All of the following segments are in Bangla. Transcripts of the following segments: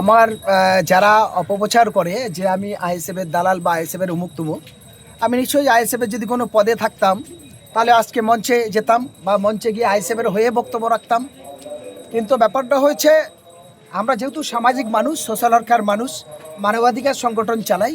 আমার যারা অপপ্রচার করে যে আমি আইএসএফের দালাল বা আইএসএফের উমুক তুমুক আমি নিশ্চয়ই আইএসএফের যদি কোনো পদে থাকতাম, তাহলে আজকে মঞ্চে যেতাম বা মঞ্চে গিয়ে আইএসএফের হয়ে বক্তব্য রাখতাম। কিন্তু ব্যাপারটা হয়েছে, আমরা যেহেতু সামাজিক মানুষ সোশ্যাল ওয়ার্কার মানুষ, মানবাধিকার সংগঠন চালাই,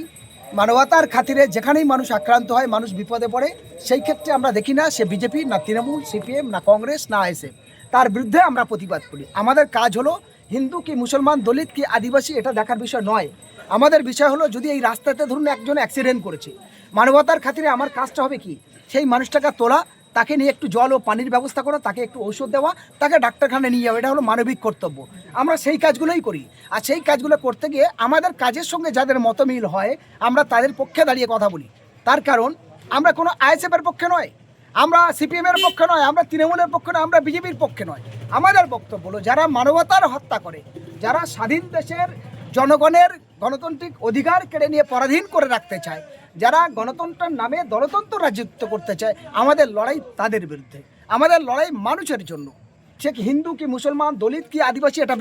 মানবতার খাতিরে যেখানেই মানুষ আক্রান্ত হয়, মানুষ বিপদে পড়ে, সেই ক্ষেত্রে আমরা দেখি না সে বিজেপি, না তৃণমূল, সিপিএম, না কংগ্রেস, না আইএসএফ। তার বিরুদ্ধে আমরা প্রতিবাদ করি। আমাদের কাজ হলো হিন্দু কি মুসলমান, দলিত কি আদিবাসী, এটা দেখার বিষয় নয়। আমাদের বিষয় হলো, যদি এই রাস্তাতে ধরুন একজন অ্যাক্সিডেন্ট করেছে, মানবতার খাতিরে আমার কাজটা হবে কি? সেই মানুষটাকে তোলা, তাকে নিয়ে একটু জল ও পানির ব্যবস্থা করা, তাকে একটু ঔষধ দেওয়া, তাকে ডাক্তারখানায় নিয়ে যাওয়া, এটা হলো মানবিক কর্তব্য। আমরা সেই কাজগুলোই করি। আর সেই কাজগুলো করতে গিয়ে আমাদের কাজের সঙ্গে যাদের মতমিল হয়, আমরা তাদের পক্ষে দাঁড়িয়ে কথা বলি। তার কারণ, আমরা কোনো আইএসএফের পক্ষে নয়, আমরা সিপিএমের পক্ষে নয়, আমরা তৃণমূলের পক্ষে নয়, আমরা বিজেপির পক্ষে নয়। আমাদের বক্তব্য হলো, যারা মানবতার হত্যা করে, যারা স্বাধীন দেশের জনগণের গণতান্ত্রিক অধিকার কেড়ে নিয়ে পরাধীন করে রাখতে চায়, যারা গণতন্ত্রের নামে দলতন্ত্র রাজত্ব করতে চায়, আমাদের লড়াই তাদের বিরুদ্ধে। আমাদের লড়াই মানুষের জন্য। সে হিন্দু, কি মুসলমান, দলিত, কি আদিবাসী, এটা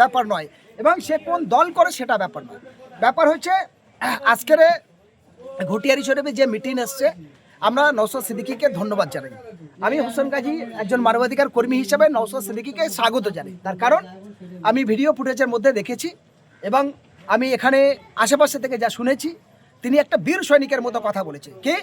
ব্যাপার নয়। এবং সে কোন দল করে সেটা ব্যাপার নয়। ব্যাপার হচ্ছে আজকের ঘটিয়ারি শরীফে যে মিটিং এসছে আমরা নৌসদ সিদ্দিকিকে ধন্যবাদ জানাই। আমি হোসেন গাজী একজন মানবাধিকার কর্মী হিসেবে নৌসদ সিদ্দিকিকে স্বাগত জানাই। তার কারণ, আমি ভিডিও ফুটেজের মধ্যে দেখেছি এবং আমি এখানে আশেপাশে থেকে যা শুনেছি, তিনি একটা বীর সৈনিকের মতো কথা বলেছে। কে?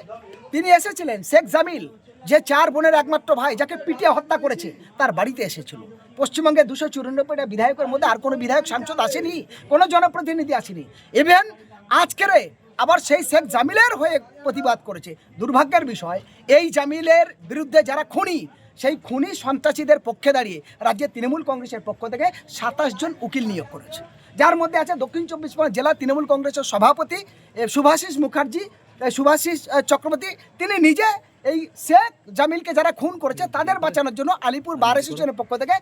তিনি এসেছিলেন শেখ জামিল, যে চার বোনের একমাত্র ভাই, যাকে পিটিয়ে হত্যা করেছে, তার বাড়িতে এসেছিল। পশ্চিমবঙ্গে দুশো চুরানব্বইটা বিধায়কের মধ্যে আর কোনো বিধায়ক সাংসদ আসেনি, কোনো জনপ্রতিনিধি আসেনি। ইভেন আজকেরে আবার সেই শেখ জামিলের হয়ে প্রতিবাদ করেছে। দুর্ভাগ্যের বিষয় এই জামিলের বিরুদ্ধে যারা খুনি সেই খুনি সন্ত্রাসীদের পক্ষে দাঁড়িয়ে রাজ্যের তৃণমূল কংগ্রেসের পক্ষ থেকে সাতাশ জন উকিল নিয়োগ করেছে। যার মধ্যে আছে দক্ষিণ চব্বিশ পরগনা জেলা তৃণমূল কংগ্রেসের সভাপতি শুভাশিস মুখার্জি এ, চক্রবর্তী। তিনি নিজে এই শেখ জামিলকে যারা খুন করেছে তাদের বাঁচানোর জন্য আলিপুর বার অ্যাসোসিয়েশনের পক্ষ থেকে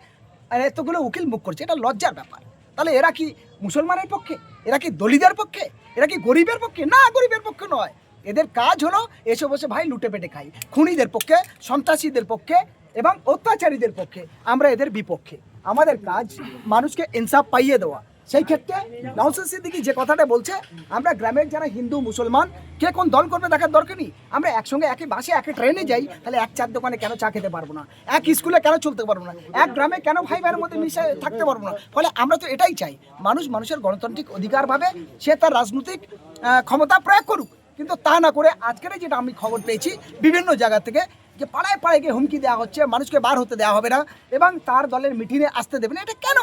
এতগুলো উকিল মুখ করছে। এটা লজ্জার ব্যাপার। তাহলে এরা কি মুসলমানের পক্ষে? এরা কি দলিতের পক্ষে? এরা কি গরিবের পক্ষে? না, গরিবের পক্ষে নয়। এদের কাজ হলো এসে বসে ভাই লুটে পেটে খাই। খুনিদের পক্ষে, সন্ত্রাসীদের পক্ষে এবং অত্যাচারীদের পক্ষে। আমরা এদের বিপক্ষে। আমাদের কাজ মানুষকে ইনসাফ পাইয়ে দেওয়া। সেই ক্ষেত্রে নওসাদ সিদ্দিকি যে কথাটা বলছে, আমরা গ্রামের যারা হিন্দু, মুসলমান, কে কোন দল করবে দেখার দরকার নেই। আমরা একসঙ্গে একই বাসে একই ট্রেনে যাই, তাহলে এক চার দোকানে কেন চা খেতে পারব না? এক স্কুলে কেন চলতে পারব না? এক গ্রামে কেন ভাই ভাইয়ের মধ্যে মিশে থাকতে পারব না? ফলে আমরা তো এটাই চাই, মানুষ মানুষের গণতান্ত্রিক অধিকার ভাবে সে তার রাজনৈতিক ক্ষমতা প্রয়োগ করুক। কিন্তু তা না করে আজকের যেটা আমি খবর পেয়েছি, বিভিন্ন জায়গা থেকে যে পাড়ায় পাড়ায় গিয়ে হুমকি দেওয়া হচ্ছে, মানুষকে বার হতে দেওয়া হবে না, এবং তার দলের মিটিংয়ে আসতে দেবে না। এটা কেন?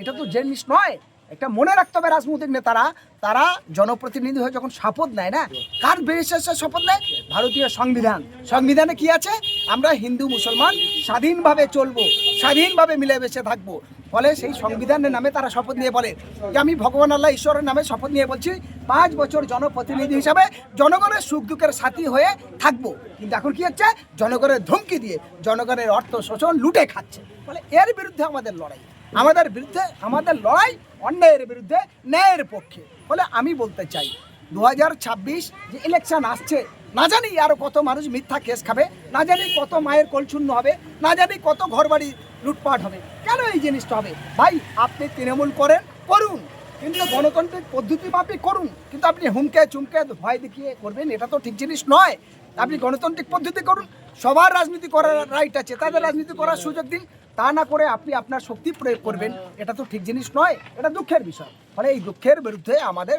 এটা তো জিনিস নয়। একটা মনে রাখতে হবে রাজনৈতিক নেতারা। তারা জনপ্রতিনিধি হয়ে যখন শপথ নেয় না, কার বেশে শপথ নেয়? ভারতীয় সংবিধান। সংবিধানে কি আছে? আমরা হিন্দু, মুসলমান স্বাধীনভাবে চলবো, স্বাধীনভাবে মিলেমিশে থাকব। ফলে সেই সংবিধানের নামে তারা শপথ নিয়ে বলে। যে আমি ভগবান আল্লাহ ঈশ্বরের নামে শপথ নিয়ে বলছি, পাঁচ বছর জনপ্রতিনিধি হিসাবে জনগণের সুখ দুঃখের সাথী হয়ে থাকব। কিন্তু এখন কি হচ্ছে? জনগণের ধমকি দিয়ে, জনগণের অর্থ শোষণ, লুটে খাচ্ছে। ফলে এর বিরুদ্ধে আমাদের লড়াই। আমাদের বিরুদ্ধে, আমাদের লড়াই অন্যায়ের বিরুদ্ধে, ন্যায়ের পক্ষে। ফলে আমি বলতে চাই দু হাজার ছাব্বিশ যে ইলেকশন আসছে, না জানি আরও কত মানুষ মিথ্যা কেস খাবে, না জানি কত মায়ের কলশূন্য হবে, না জানি কত ঘরবাড়ি লুটপাট হবে। কেন এই জিনিসটা হবে? ভাই, আপনি তৃণমূল করেন, করুন। কিন্তু গণতান্ত্রিক পদ্ধতি মাফিক করুন। কিন্তু আপনি হুমকে, চুমকে, ভয় দেখিয়ে করবেন, এটা তো ঠিক জিনিস নয়। আপনি গণতান্ত্রিক পদ্ধতি করুন, সবার রাজনীতি করার রাইট আছে, তাদের রাজনীতি করার সুযোগ দিন। তা না করে আপনি আপনার শক্তি প্রয়োগ করবেন এটা তো ঠিক জিনিস নয় এটা দুঃখের বিষয়। ফলে এই দুঃখের বিরুদ্ধে আমাদের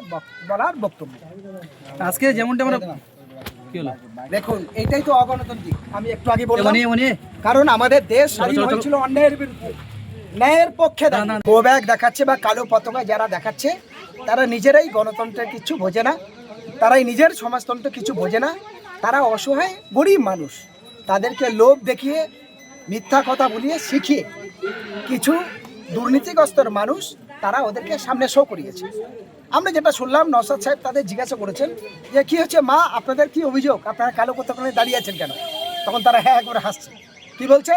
বলার বক্তব্য। আজকে যেমনটা আমরা দেখুন এইটাই তো অগণতান্ত্রিক। আমি একটু আগে বললাম কারণ আমাদের দেশ স্বাধীন। হয়েছিল অন্যায়ের বিরুদ্ধে। ন্যায়ের পক্ষে। গো ব্যাগ দেখাচ্ছে বা কালো পতাকা যারা দেখাচ্ছে তারা নিজেরাই গণতন্ত্রের কিছু বোঝে না। তারাই নিজের সমাজতন্ত্র কিছু বোঝে না। তারা অসহায় গরিব মানুষ। তাদেরকে লোভ দেখিয়ে মিথ্যা কথা বলিয়ে শিখিয়ে কিছু দুর্নীতিগ্রস্তর মানুষ তারা ওদেরকে সামনে শো করিয়েছে। আমরা যেটা শুনলাম নসাদ সাহেব তাদের জিজ্ঞাসা করেছেন যে, কি হচ্ছে মা? আপনাদের কি অভিযোগ? আপনারা কালো নিয়ে দাঁড়িয়ে আছেন কেন? তখন তারা হ্যাঁ করে হাসছে। কি বলছে?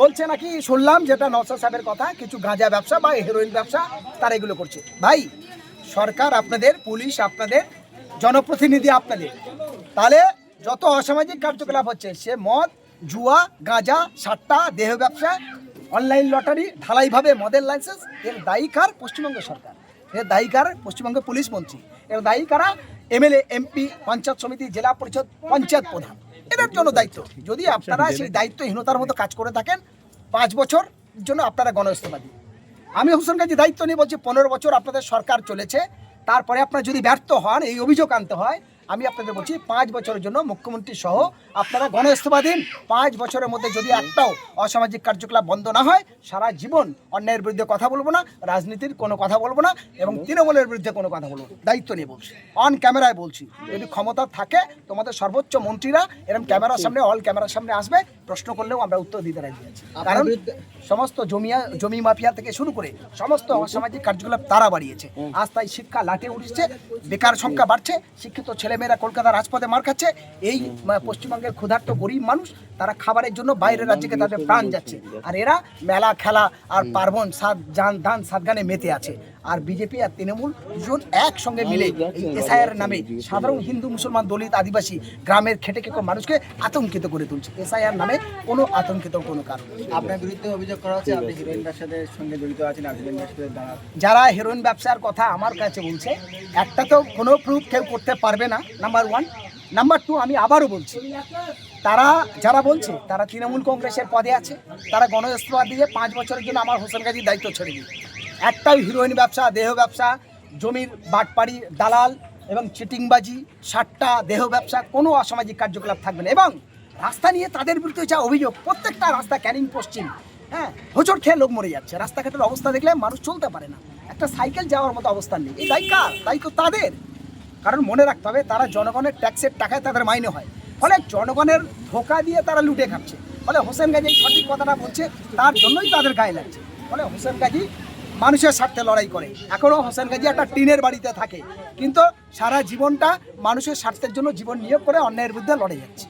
বলছে নাকি, শুনলাম যেটা নসাদ সাহেবের কথা, কিছু গাঁজা ব্যবসা বা হেরোইন ব্যবসা তারা এগুলো করছে। ভাই, সরকার আপনাদের, পুলিশ আপনাদের, জনপ্রতিনিধি আপনাদের, তাহলে যত অসামাজিক কার্যকলাপ হচ্ছে, সে মদ জুয়া, গাঁজা, সাট্টা, দেহ ব্যবসা, অনলাইন লটারি, ঢালাইভাবে মদের লাইসেন্স এর দায়ী কার পশ্চিমবঙ্গ সরকার? এর দায়ী কার পশ্চিমবঙ্গ পুলিশ মন্ত্রী? এর দায়ী কারা? এমএলএ, এমপি, পঞ্চায়েত সমিতি, জেলা পরিষদ, পঞ্চায়েত প্রধান। এদের জন্য দায়িত্ব। যদি আপনারা সেই দায়িত্বহীনতার মতো কাজ করে থাকেন, পাঁচ বছর জন্য আপনারা গণইস্তফা দিন আমি হোসেন কাজী দায়িত্ব নিয়ে বলছি পনেরো বছর আপনাদের সরকার চলেছে, তারপরে আপনারা যদি ব্যর্থ হন, এই অভিযোগ আনতে হয় আমি আপনাদের বলছি পাঁচ বছরের জন্য মুখ্যমন্ত্রী সহ আপনারা গণ ইস্তফা দিন পাঁচ বছরের মধ্যে যদি একটাও অসামাজিক কার্যকলাপ বন্ধ না হয় সারা জীবন অন্যায়ের বিরুদ্ধে কথা বলব না রাজনীতির কোনো কথা বলব না এবং তৃণমূলের বিরুদ্ধে কোনো কথা বলব দায়িত্ব নিয়ে বলছি। অন ক্যামেরায় বলছি। যদি ক্ষমতা থাকে তোমাদের সর্বোচ্চ মন্ত্রীরা এরকম ক্যামেরার সামনে অল ক্যামেরার সামনে আসবে প্রশ্ন করলেও আমরা উত্তর দিতে রাজি আছি। কারণ সমস্ত জমিয়া জমি মাফিয়া থেকে শুরু করে সমস্ত অসামাজিক কার্যকলাপ তারা বাড়িয়েছে। আজ তাই শিক্ষা লাটে উঠছে বেকার সংখ্যা বাড়ছে শিক্ষিত ছেলেমেয়েরা কলকাতা রাজপথে মার খাচ্ছে এই পশ্চিমবঙ্গের ক্ষুধার্ত গরিব মানুষ তারা খাবারের জন্য বাইরের রাজ্যকে তাদের প্রাণ যাচ্ছে। আর এরা মেলা খেলা আর পার্বণ সাত যান ধান সাত গানে মেতে আছে। আর বিজেপি আর তৃণমূল দুজন একসঙ্গে মিলে এই এসআইআর নামে সাধারণ হিন্দু মুসলমান দলিত আদিবাসী গ্রামের খেটে খেটে মানুষকে আতঙ্কিত করে তুলছে। এসআইআর নামে কোনো আতঙ্কিত কোনো কারণ আপনার বিরুদ্ধে অভিযোগ করা হচ্ছে আপনি হিরোইন ব্যবসাদের সঙ্গে জড়িত আছেন হিরোইন ব্যবসাদের দ্বারা। যারা হেরোইন ব্যবসার কথা আমার কাছে বলছে একটা তো কোনো প্রুফ কেউ করতে পারবে না নাম্বার ওয়ান নাম্বার টু আমি আবারও বলছি তারা যারা বলছে তারা তৃণমূল কংগ্রেসের পদে আছে তারা গণইস্তফা দিয়ে পাঁচ বছরের জন্য আমার হোসেন গাজীর দায়িত্ব ছেড়ে দিই একটাই হিরোইন ব্যবসা, দেহ ব্যবসা, জমির বাটপাড়ি, দালাল এবং চিটিংবাজি সাট্টা দেহ ব্যবসা, কোনো অসামাজিক কার্যকলাপ থাকবে না। এবং রাস্তা নিয়ে তাদের বিরুদ্ধে যা অভিযোগ, প্রত্যেকটা রাস্তা ক্যানিং পশ্চিম হ্যাঁ হোচট খেয়ে লোক মরে যাচ্ছে। রাস্তাঘাটের অবস্থা দেখলে মানুষ চলতে পারে না। একটা সাইকেল যাওয়ার মতো অবস্থা নেই। এই দায়ী কার? দায়িত্ব তাদের। কারণ মনে রাখতে হবে, তারা জনগণের ট্যাক্সের টাকায় তাদের মাইনে হয়। ফলে জনগণের ধোকা দিয়ে তারা লুটে খাচ্ছে। ফলে হোসেন গাজী সঠিক কথাটা বলছে, তার জন্যই তাদের গায়ে লাগছে। ফলে হোসেন গাজী মানুষের স্বার্থে লড়াই করে। এখনও হোসেন গাজী একটা টিনের বাড়িতে থাকে। কিন্তু সারা জীবনটা মানুষের স্বার্থের জন্য জীবন নিয়োগ করে অন্যায়ের বিরুদ্ধে লড়ে যাচ্ছে।